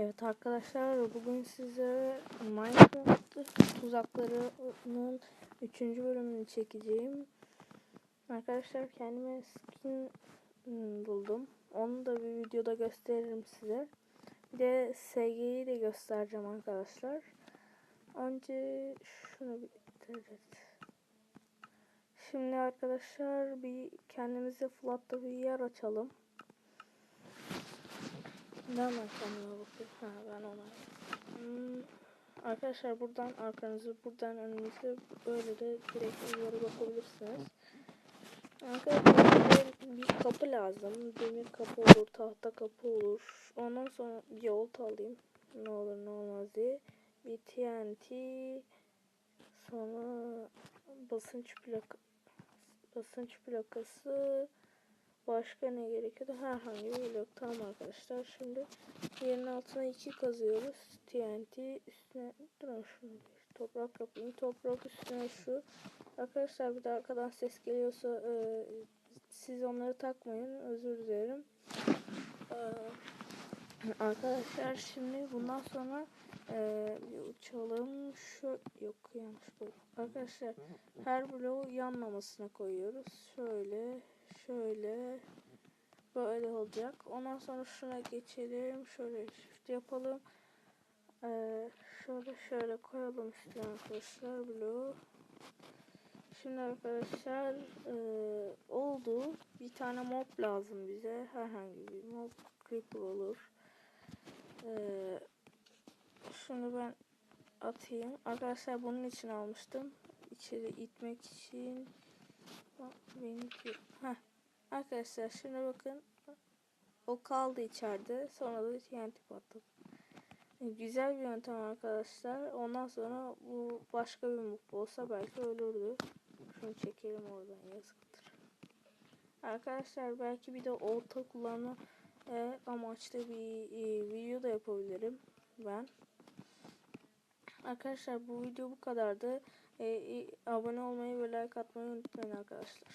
Evet arkadaşlar bugün size Minecraft tuzaklarının 3. bölümünü çekeceğim. Arkadaşlar kendime skin hmm, buldum. Onu da bir videoda gösteririm size. Bir de SG'yi de göstereceğim arkadaşlar. Önce şunu evet. Şimdi arkadaşlar bir kendimize flatta bir yer açalım. Ben kendime bakıyorum. Ha ben ona. Hmm, arkadaşlar buradan arkanızı buradan önünüzü böyle de direkt yukarı bakabilirsiniz. Arkadaşlar bir kapı lazım. Demir kapı olur, tahta kapı olur. Ondan sonra bir olta alayım. Ne olur ne olmaz diye. Bir TNT sonra basınç plaka basınç plakası Başka ne gerekiyordu? Herhangi bir blok. Tamam arkadaşlar. Şimdi yerin altına iki kazıyoruz. TNT üstüne durun şunu toprak yapayım. Toprak üstüne şu. Arkadaşlar bir de arkadan ses geliyorsa e, siz onları takmayın. Özür dilerim. E, arkadaşlar şimdi bundan sonra e, uçalım. Şu yok yanlış bu. Arkadaşlar her bloğu yanmamasına koyuyoruz. Şöyle şöyle böyle olacak. Ondan sonra şuna geçelim. Şöyle shift yapalım. Ee, şöyle şöyle koyalım üstüne arkadaşlar bloğu. Şimdi arkadaşlar e, oldu. Bir tane mob lazım bize. Herhangi bir mob. Creeper olur. Ee, şunu ben atayım. Arkadaşlar bunun için almıştım. İçeri itmek için. Benimki. Heh. Arkadaşlar şimdi bakın. O kaldı içeride. Sonra da TNT patladı. Güzel bir yöntem arkadaşlar. Ondan sonra bu başka bir mutlu olsa belki ölürdü. Şunu çekelim oradan yazıktır. Arkadaşlar belki bir de olta kullanma e, amaçlı bir e, video da yapabilirim ben. Arkadaşlar bu video bu kadardı. E, e, abone olmayı ve like atmayı unutmayın arkadaşlar.